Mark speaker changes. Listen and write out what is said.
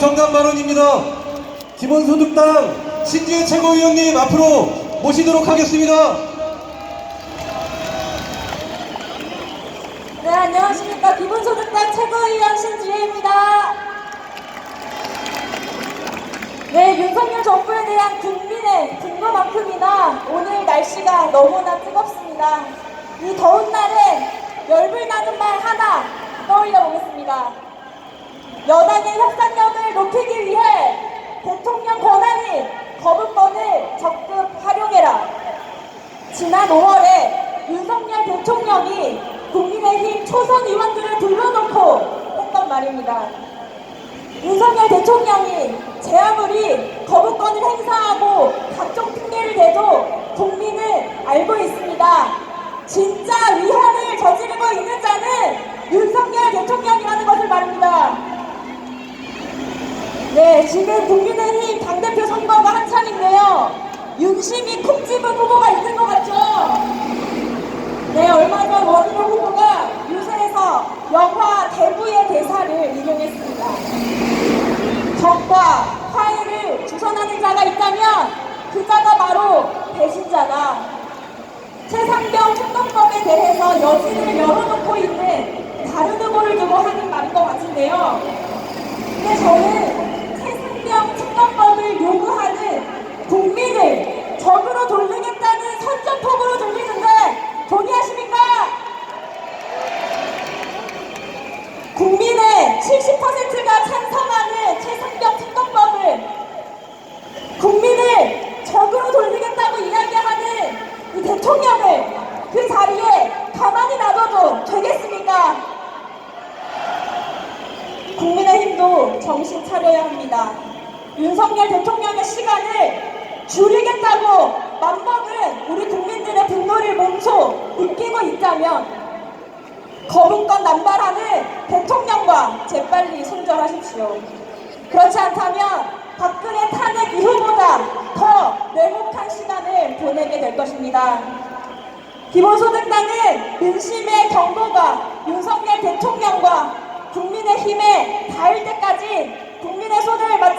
Speaker 1: 정답 발언입니다. 기본소득당 신지혜 최고위원님 앞으로 모시도록 하겠습니다.
Speaker 2: 네, 안녕하십니까. 기본소득당 최고위원 신지혜입니다. 네, 윤석열 정부에 대한 국민의 분노만큼이나 오늘 날씨가 너무나 뜨겁습니다. 이 더운 날에 열불 나는 말 하나 떠올려 보겠습니다. 여당의 협상력을 높이기 위해 대통령 권한인 거부권을 적극 활용해라. 지난 5월에 윤석열 대통령이 국민의힘 초선 의원들을 불러놓고 했던 말입니다. 윤석열 대통령이 제 아무리 거부권을 행사하고 각종 핑계를 대도 국민은 알고 있습니다. 진짜 위헌을 저지르고 있는 자는 윤석열 대통령이라는 것을 말입니다. 네, 지금 국민의힘 당대표 선거가 한창인데요. 윤심이 콕 집은 후보가 있는 것 같죠? 네, 얼마 전 원희룡 후보가 유세에서 영화 대부의 대사를 인용했습니다. 적과 화해를 주선하는 자가 있다면 그 자가 바로 배신자다. 최상병 특검법에 대해서 여지를 열어놓고 있는 다른 후보를 두고 하는 말인 것 같은데요. 근데 저는 국민의 70%가 찬성하는 최상병 특검법을 국민을 적으로 돌리겠다고 이야기하는 이 대통령을 그 자리에 가만히 놔둬도 되겠습니까? 국민의힘도 정신 차려야 합니다. 윤석열 대통령의 시간을 줄이겠다고 맘먹은 우리 국민들의 분노를 몸소 느끼고 있다면 거부권 남발하는 대통령과 재빨리 손절하십시오. 그렇지 않다면 박근혜 탄핵 이후보다 더 냉혹한 시간을 보내게 될 것입니다. 기본소득당은 민심의 경고가 윤석열 대통령과 국민의힘에 닿을 때까지 국민의 손을 맞